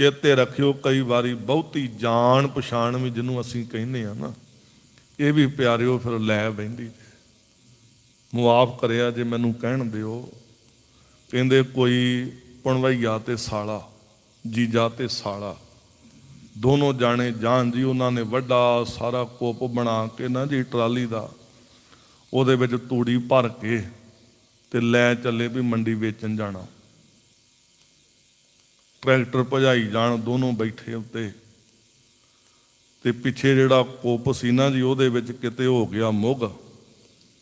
ਚੇਤੇ ਰੱਖਿਓ, ਕਈ ਵਾਰੀ ਬਹੁਤੀ ਜਾਣ ਪਛਾਣ ਵੀ ਜਿਹਨੂੰ ਅਸੀਂ ਕਹਿੰਦੇ ਆ ਨਾ, ਇਹ ਵੀ ਪਿਆਰਿਓ ਫਿਰ ਲੈ ਬੈਂਦੀ ਮੁਆਫ ਕਰਿਆ ਜੇ ਮੈਨੂੰ ਕਹਿਣ ਦਿਓ। ਕਹਿੰਦੇ ਕੋਈ ਪਣਵਈਆ ਤੇ ਸਾਲਾ, ਜੀਜਾ ਤੇ ਸਾਲਾ, ਦੋਨੋਂ ਜਾਣੇ ਜਾਣ ਜੀ, ਉਹਨਾਂ ਨੇ ਵੱਡਾ ਸਾਰਾ ਕੋਪ ਬਣਾ ਕੇ ਨਾ ਜੀ ਟਰਾਲੀ ਦਾ, ਉਹਦੇ ਵਿੱਚ ਤੂੜੀ ਭਰ ਕੇ ਤੇ ਲੈ ਚੱਲੇ ਵੀ ਮੰਡੀ ਵੇਚਣ ਜਾਣਾ। ਟਰੈਕਟਰ ਭਜਾਈ ਜਾਣ, ਦੋਨੋਂ ਬੈਠੇ ਉੱਤੇ। ਤੇ ਪਿੱਛੇ ਜਿਹੜਾ ਕੋਪ ਸੀ ਨਾ ਜੀ, ਉਹਦੇ ਵਿੱਚ ਕਿਤੇ ਹੋ ਗਿਆ ਮੁੱਗ।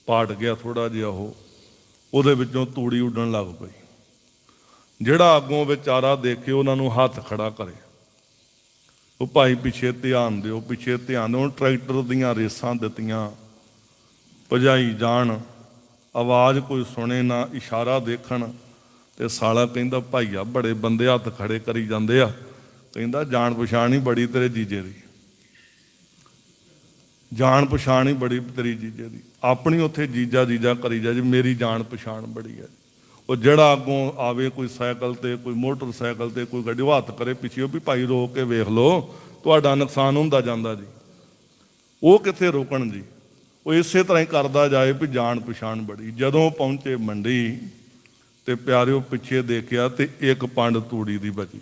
ਪਾਟ ਗਿਆ ਥੋੜਾ ਜਿਹਾ ਉਹ। ਉਹਦੇ ਵਿੱਚੋਂ ਤੂੜੀ ਉੱਡਣ ਲੱਗ ਪਈ। ਜਿਹੜਾ ਅੱਗੋਂ ਵਿਚਾਰਾ ਦੇਖੇ, ਉਹਨਾਂ ਨੂੰ ਹੱਥ ਖੜਾ ਕਰੇ ਉਹ ਭਾਈ ਪਿੱਛੇ ਧਿਆਨ ਦਿਓ, ਪਿੱਛੇ ਧਿਆਨ ਦਿਓ। ਟਰੈਕਟਰ ਦੀਆਂ ਰੇਸਾਂ ਦਿੱਤੀਆਂ, ਭਜਾਈ ਜਾਣ। ਆਵਾਜ਼ ਕੋਈ ਸੁਣੇ ਨਾ, ਇਸ਼ਾਰਾ ਦੇਖਣ। ਤੇ ਸਾਲਾ ਕਹਿੰਦਾ ਭਾਈਆ ਬੜੇ ਬੰਦੇ ਹੱਥ ਖੜੇ ਕਰੀ ਜਾਂਦੇ ਆ। ਕਹਿੰਦਾ, ਜਾਣ ਪਛਾਣ ਹੀ ਬੜੀ ਤੇਰੇ ਜੀਜੇ ਦੀ। ਜਾਣ ਪਛਾਣ ਹੀ ਬੜੀ ਤੇਰੀ ਜੀਜੇ ਦੀ। ਆਪਣੀ ਉੱਥੇ ਜੀਜਾ ਜੀਜਾ ਕਰੀ ਜਾ ਜੀ, ਮੇਰੀ ਜਾਣ ਪਛਾਣ ਬੜੀ ਹੈ ਉਹ ਜਿਹੜਾ ਅੱਗੋਂ ਆਵੇ ਕੋਈ ਸਾਈਕਲ ਤੇ, ਕੋਈ ਮੋਟਰਸਾਈਕਲ ਤੇ, ਕੋਈ ਗੱਡੀ, ਉਹ ਹੱਥ ਕਰੇ ਪਿੱਛੇ ਵੀ ਭਾਈ ਰੋਕ ਕੇ ਵੇਖ ਲਓ, ਤੁਹਾਡਾ ਨੁਕਸਾਨ ਹੁੰਦਾ ਜਾਂਦਾ ਜੀ। ਉਹ ਕਿੱਥੇ ਰੋਕਣ ਜੀ? ਉਹ ਇਸੇ ਤਰ੍ਹਾਂ ਹੀ ਕਰਦਾ ਜਾਏ ਵੀ ਜਾਣ ਪਛਾਣ ਬੜੀ। ਜਦੋਂ ਪਹੁੰਚੇ ਮੰਡੀ ਤੇ ਪਿਆਰਿਓ ਪਿੱਛੇ ਦੇਖਿਆ ਤੇ ਇੱਕ ਪੰਡ ਤੂੜੀ ਦੀ ਬਚੀ।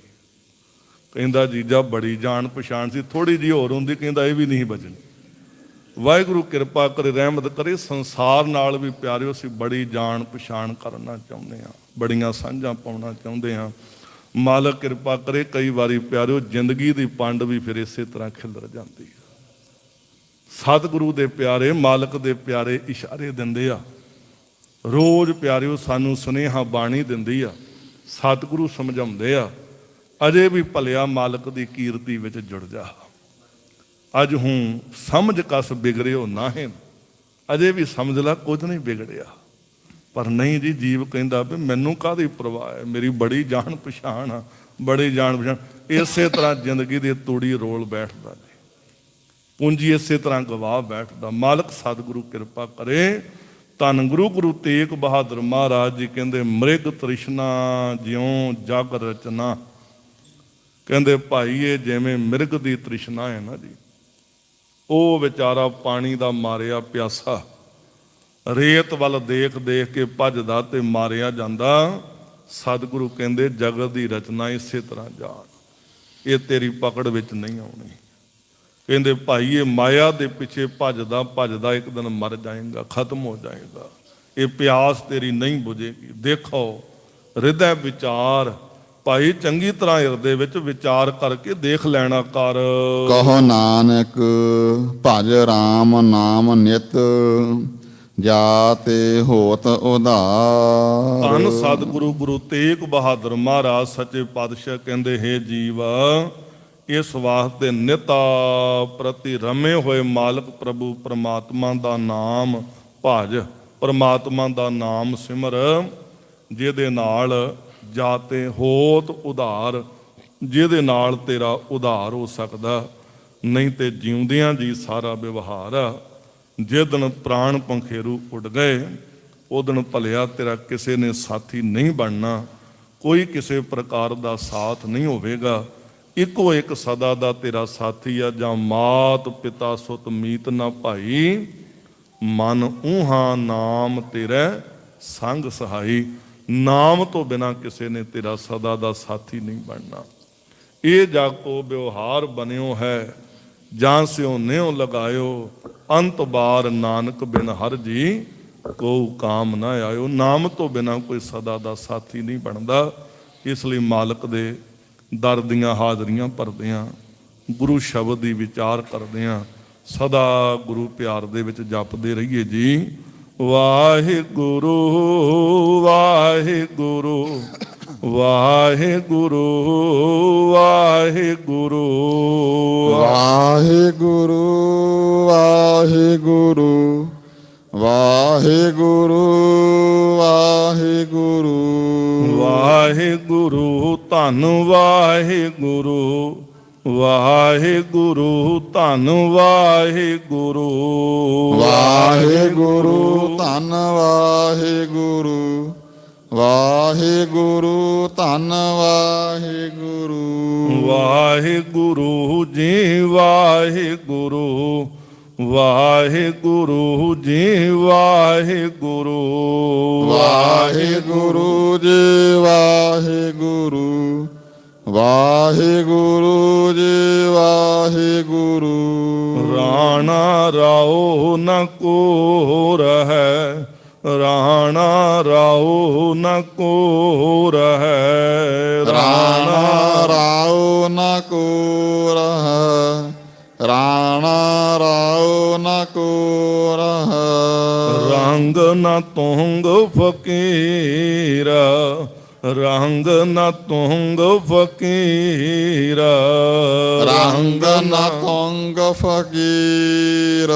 ਕਹਿੰਦਾ, ਜੀਜਾ, ਬੜੀ ਜਾਣ ਪਛਾਣ ਸੀ ਥੋੜੀ ਜਿਹੀ ਹੋਰ ਹੁੰਦੀ, ਕਹਿੰਦਾ, ਇਹ ਵੀ ਨਹੀਂ ਬਚਣੀ। ਵਾਹਿਗੁਰੂ ਕਿਰਪਾ ਕਰੇ, ਰਹਿਮਤ ਕਰੇ, ਸੰਸਾਰ ਨਾਲ ਵੀ ਪਿਆਰਿਓ, ਅਸੀਂ ਬੜੀ ਜਾਣ ਪਛਾਣ ਕਰਨਾ ਚਾਹੁੰਦੇ ਆ ਬੜੀਆਂ ਸਾਂਝਾਂ ਪਾਉਣਾ ਚਾਹੁੰਦੇ ਆ ਮਾਲਕ ਕਿਰਪਾ ਕਰੇ, ਕਈ ਵਾਰੀ ਪਿਆਰਿਓ, ਜ਼ਿੰਦਗੀ ਦੀ ਪੰਡ ਵੀ ਫਿਰ ਇਸੇ ਤਰ੍ਹਾਂ ਖਿਲਰ ਜਾਂਦੀ ਹੈ। ਸਤਿਗੁਰੂ ਦੇ ਪਿਆਰੇ, ਮਾਲਕ ਦੇ ਪਿਆਰੇ ਇਸ਼ਾਰੇ ਦਿੰਦੇ ਆ। ਰੋਜ਼ ਪਿਆਰਿਓ, ਸਾਨੂੰ ਸੁਨੇਹਾ ਬਾਣੀ ਦਿੰਦੀ ਆ, ਸਤਿਗੁਰੂ ਸਮਝਾਉਂਦੇ ਆ, ਅਜੇ ਵੀ ਭਲਿਆ ਮਾਲਕ ਦੀ ਕੀਰਤੀ ਵਿੱਚ ਜੁੜ ਜਾ। ਅੱਜ ਹੂੰ ਸਮਝ ਕਸ ਬਿਗੜਿਓ ਨਾਹੀਂ, ਅਜੇ ਵੀ ਸਮਝ ਲੈ ਕੁਝ ਨਹੀਂ ਵਿਗੜਿਆ। ਪਰ ਨਹੀਂ ਜੀ, ਜੀਵ ਕਹਿੰਦਾ ਵੀ ਮੈਨੂੰ ਕਾਹਦੀ ਪਰਵਾਹ ਹੈ? ਮੇਰੀ ਬੜੀ ਜਾਣ ਪਛਾਣ ਆ, ਬੜੀ ਜਾਣ ਪਛਾਣ। ਇਸੇ ਤਰ੍ਹਾਂ ਜ਼ਿੰਦਗੀ ਦੇ ਤੂੜੀ ਰੋਲ ਬੈਠਦਾ ਜੀ। ਪੂੰਜੀ ਇਸੇ ਤਰ੍ਹਾਂ ਗਵਾਹ ਬੈਠਦਾ। ਮਾਲਕ, ਸਤਿਗੁਰੂ ਕਿਰਪਾ ਕਰੇ ਧੰਨ ਗੁਰੂ ਗੁਰੂ ਤੇਗ ਬਹਾਦਰ ਮਹਾਰਾਜ ਜੀ ਕਹਿੰਦੇ, ਮ੍ਰਿਗ ਤ੍ਰਿਸ਼ਨਾ ਜਿਉ ਜਗ ਰਚਨਾ। ਕਹਿੰਦੇ, ਭਾਈ, ਇਹ ਜਿਵੇਂ ਮਿਰਗ ਦੀ ਤ੍ਰਿਸ਼ਨਾ ਹੈ ਨਾ ਜੀ, ਉਹ ਵਿਚਾਰਾ ਪਾਣੀ ਦਾ ਮਾਰਿਆ ਪਿਆਸਾ, ਰੇਤ ਵੱਲ ਦੇਖ ਦੇਖ ਕੇ ਭੱਜਦਾ ਤੇ ਮਾਰਿਆ ਜਾਂਦਾ। ਸਤਿਗੁਰੂ ਕਹਿੰਦੇ, ਜਗਤ ਦੀ ਰਚਨਾ ਇਸੇ ਤਰ੍ਹਾਂ ਜਾਣ, ਇਹ ਤੇਰੀ ਪਕੜ ਵਿੱਚ ਨਹੀਂ ਆਉਣੀ। ਕਹਿੰਦੇ ਭਾਈ ਇਹ ਮਾਇਆ ਦੇ ਪਿੱਛੇ ਭੱਜਦਾ ਭੱਜਦਾ ਇੱਕ ਦਿਨ ਮਰ ਜਾਏਗਾ ਖਤਮ ਹੋ ਜਾਏਗਾ। ਇਹ ਪਿਆਸ ਤੇਰੀ ਨਹੀਂ ਬੁਝੇਗੀ। ਦੇਖੋ ਹਿਰਦੈ ਵਿਚਾਰ। ਭਾਈ ਚੰਗੀ ਤਰ੍ਹਾਂ ਹਿਰਦੇ ਵਿੱਚ ਵਿਚਾਰ ਕਰਕੇ ਦੇਖ ਲੈਣਾ ਕਰ। ਕਹੋ ਨਾਨਕ ਭਜ RAM ਨਾਮ ਨਿਤ ਜਾਤੇ ਹੋਤ ਉਧਾਰ। ਧੰਨ ਸਤਿਗੁਰੂ ਗੁਰੂ ਤੇਗ ਬਹਾਦਰ ਮਹਾਰਾਜ ਸੱਚੇ ਪਾਤਸ਼ਾਹ ਕਹਿੰਦੇ ਹੈ ਜੀਵ ਇਸ ਵਾਸਤੇ ਨਿਤਾ ਪ੍ਰਤੀ ਰਮੇ ਹੋਏ ਮਾਲਕ ਪ੍ਰਭੂ ਪ੍ਰਮਾਤਮਾ ਦਾ ਨਾਮ ਭਜ। ਪ੍ਰਮਾਤਮਾ ਦਾ ਨਾਮ ਸਿਮਰ, ਜਿਹਦੇ ਨਾਲ ਜਾਤੇ ਹੋਤ ਉਧਾਰ, ਜਿਹਦੇ ਨਾਲ ਤੇਰਾ ਉਧਾਰ ਹੋ ਸਕਦਾ। ਨਹੀਂ ਤੇ ਜਿਉਂਦਿਆਂ ਜੀ ਸਾਰਾ ਵਿਵਹਾਰ ਆ ਦਿਨ ਪ੍ਰਾਣ ਪੰਖੇਰੂ ਉੱਡ ਗਏ, ਉਹ ਦਿਨ ਭਲਿਆ ਤੇਰਾ ਕਿਸੇ ਨੇ ਸਾਥੀ ਨਹੀਂ ਬਣਨਾ। ਕੋਈ ਕਿਸੇ ਪ੍ਰਕਾਰ ਦਾ ਸਾਥ ਨਹੀਂ ਹੋਵੇਗਾ। ਇੱਕੋ ਇੱਕ ਸਦਾ ਦਾ ਤੇਰਾ ਸਾਥੀ ਆ, ਜਾਂ ਮਾਤ ਪਿਤਾ ਸੁਤ ਮੀਤ ਨਾ ਭਾਈ, ਮਨ ਊਹਾ ਨਾਮ ਤੇਰੇ ਸੰਗ ਸਹਾਈ। ਨਾਮ ਤੋਂ ਬਿਨਾ ਕਿਸੇ ਨੇ ਤੇਰਾ ਸਦਾ ਦਾ ਸਾਥੀ ਨਹੀਂ ਬਣਨਾ। ਇਹ ਜਾ ਕੋ ਵਿਵਹਾਰ ਬਨਿਓ ਹੈ, ਜਾਂ ਸਿਓ ਨਿਉ ਲਗਾਇਓ। ਅੰਤ ਬਾਰ ਨਾਨਕ ਬਿਨ ਹਰ ਜੀ ਕੋ ਕਾਮ ਨਾ ਆਇਓ। ਨਾਮ ਤੋਂ ਬਿਨਾ ਕੋਈ ਸਦਾ ਦਾ ਸਾਥੀ ਨਹੀਂ ਬਣਦਾ, ਇਸ ਲਈ ਮਾਲਕ ਦੇ ਦਰ ਦੀਆਂ ਹਾਜ਼ਰੀਆਂ ਭਰਦੇ ਆ ਗੁਰੂ ਸ਼ਬਦ ਦੀ ਵਿਚਾਰ ਕਰਦੇ ਆ ਸਦਾ ਗੁਰੂ ਪਿਆਰ ਦੇ ਵਿੱਚ ਜਪਦੇ ਰਹੀਏ ਜੀ। ਵਾਹਿਗੁਰੂ ਵਾਹਿਗੁਰੂ ਵਾਹਿਗੁਰੂ ਵਾਹਿਗੁਰੂ। ਵਾਹਿਗੁਰੂ ਵਾਹਿਗੁਰੂ ਵਾਹਿਗੁਰੂ ਵਾਹਿਗੁਰੂ। ਵਾਹਿਗੁਰੂ ਧੰਨ ਵਾਹਿਗੁਰੂ ਵਾਹਿਗੁਰੂ ਧੰਨ ਵਾਹਿਗੁਰੂ। ਵਾਹਿਗੁਰੂ ਧੰਨ ਵਾਹਿਗੁਰੂ ਵਾਹਿਗੁਰੂ ਧੰਨ ਵਾਹਿਗੁਰੂ। ਵਾਹਿਗੁਰੂ ਜੀ ਵਾਹਿਗੁਰੂ ਵਾਹਿਗੁਰੂ ਜੀ ਵਾਹਿਗੁਰੂ। ਵਾਹਿਗੁਰੂ ਜੀ ਵਾਹਿਗੁਰੂ। ਵਾਹਿਗੁਰੂ ਜੀ ਵਾਹਿਗੁਰੂ। ਰਾਣਾ ਰਾਓ ਨ ਕੋ ਰਹੈ ਰਾਣਾ ਰਾਓ ਨ ਕੋ ਰਹੈ। ਰਾਣਾ ਰਾਉ ਨ ਕੋ ਰਹਾ। ਰਾਣਾ ਰਾਉ ਨ ਕੋ ਰਹਾ ਰੰਗ ਨ ਤੁੰਗ ਫਕੀਰ। ਰੰਗ ਨ ਤੁੰਗ ਫਕੀਰ। ਰੰਗ ਨ ਤੁੰਗ ਫਕੀਰ।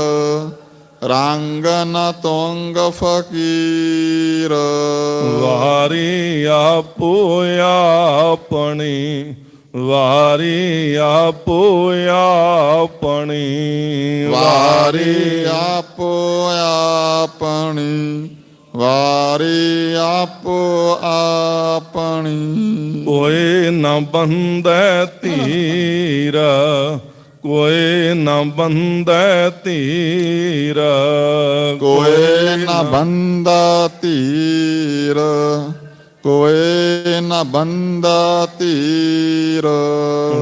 ਰੰਗ ਨ ਤੁੰਗ ਫਕੀਰ। ਵਾਰੀ ਆਪੋ ਆਪਣੀ। ਵਾਰੀ ਆਪੋ ਆਪਣੀ। ਵਾਰੀ ਆਪੋ ਆਪਣੀ। ਵਾਰੀ ਆਪੋ ਆਪਣੀ। ਕੋਈ ਨਾ ਬੰਦੈ ਧੀਰ ਕੋਈ ਨਾ ਬੰਦੈ ਧੀਰ। ਕੋਏ ਨ ਬੰਦਾ ਧੀਰ। ਕੋਏ ਨ ਬੰਦਾ ਧੀਰ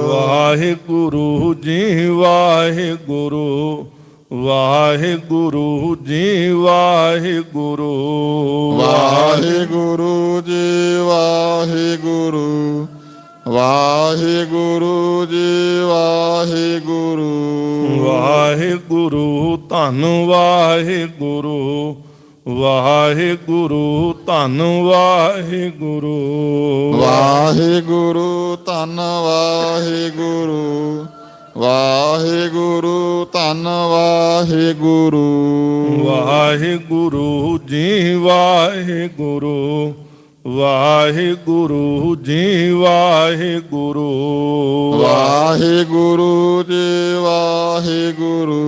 ਵਾਹਿਗੁਰੂ ਜੀ ਵਾਹਿਗੁਰੂ ਵਾਹਿਗੁਰੂ ਜੀ ਵਾਹਿਗੁਰੂ। ਵਾਹਿਗੁਰੂ ਜੀ ਵਾਹਿਗੁਰੂ ਵਾਹਿਗੁਰੂ ਜੀ ਵਾਹਿਗੁਰੂ। ਵਾਹਿਗੁਰੂ ਧੰਨ ਵਾਹਿਗੁਰੂ ਵਾਹਿਗੁਰੂ ਧੰਨ ਵਾਹਿਗੁਰੂ। ਵਾਹਿਗੁਰੂ ਧੰਨ ਵਾਹਿਗੁਰੂ। ਵਾਹਿਗੁਰੂ ਧੰਨ ਵਾਹਿਗੁਰੂ। ਵਾਹਿਗੁਰੂ ਜੀ ਵਾਹਿਗੁਰੂ। ਵਾਹਿਗੁਰੂ ਜੀ ਵਾਹਿਗੁਰੂ। ਵਾਹਿਗੁਰੂ ਜੀ ਵਾਹਿਗੁਰੂ।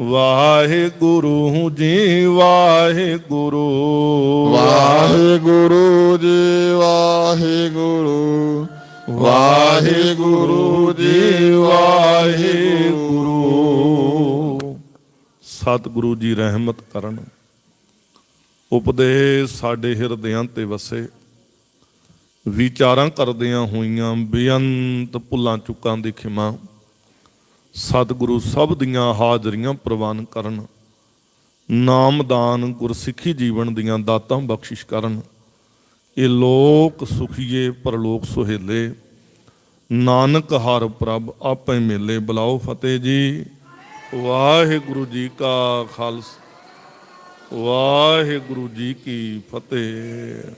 ਵਾਹਿਗੁਰੂ ਜੀ ਵਾਹਿਗੁਰੂ। ਵਾਹਿਗੁਰੂ ਜੀ ਵਾਹਿਗੁਰੂ। ਵਾਹਿਗੁਰੂ ਜੀ ਵਾਹਿਗੁਰੂ। ਸਤਿਗੁਰੂ ਜੀ ਰਹਿਮਤ ਕਰਨ। ਉਪਦੇਸ਼ ਸਾਡੇ ਹਿਰਦਿਆਂ ਤੇ ਵਸੇ। ਵਿਚਾਰਾਂ ਕਰਦਿਆਂ ਹੋਈਆਂ ਬੇਅੰਤ ਭੁੱਲਾਂ ਚੁੱਕਾਂ ਦੀ ਖਿਮਾ। ਸਤਿਗੁਰੂ ਸਭ ਦੀਆਂ ਹਾਜ਼ਰੀਆਂ ਪ੍ਰਵਾਨ ਕਰਨ। ਨਾਮਦਾਨ ਗੁਰਸਿੱਖੀ ਜੀਵਨ ਦੀਆਂ ਦਾਤਾਂ ਬਖਸ਼ਿਸ਼ ਕਰਨ। ਇਹ ਲੋਕ ਸੁਖੀਏ, ਪਰਲੋਕ ਸੁਹੇਲੇ। ਨਾਨਕ ਹਰ ਪ੍ਰਭ ਆਪੇ ਮੇਲੇ। ਬੁਲਾਓ ਫਤਿਹ ਜੀ। ਵਾਹਿਗੁਰੂ ਜੀ ਕਾ ਖਾਲਸਾ। ਵਾਹਿਗੁਰੂ ਜੀ ਕੀ ਫਤਿਹ।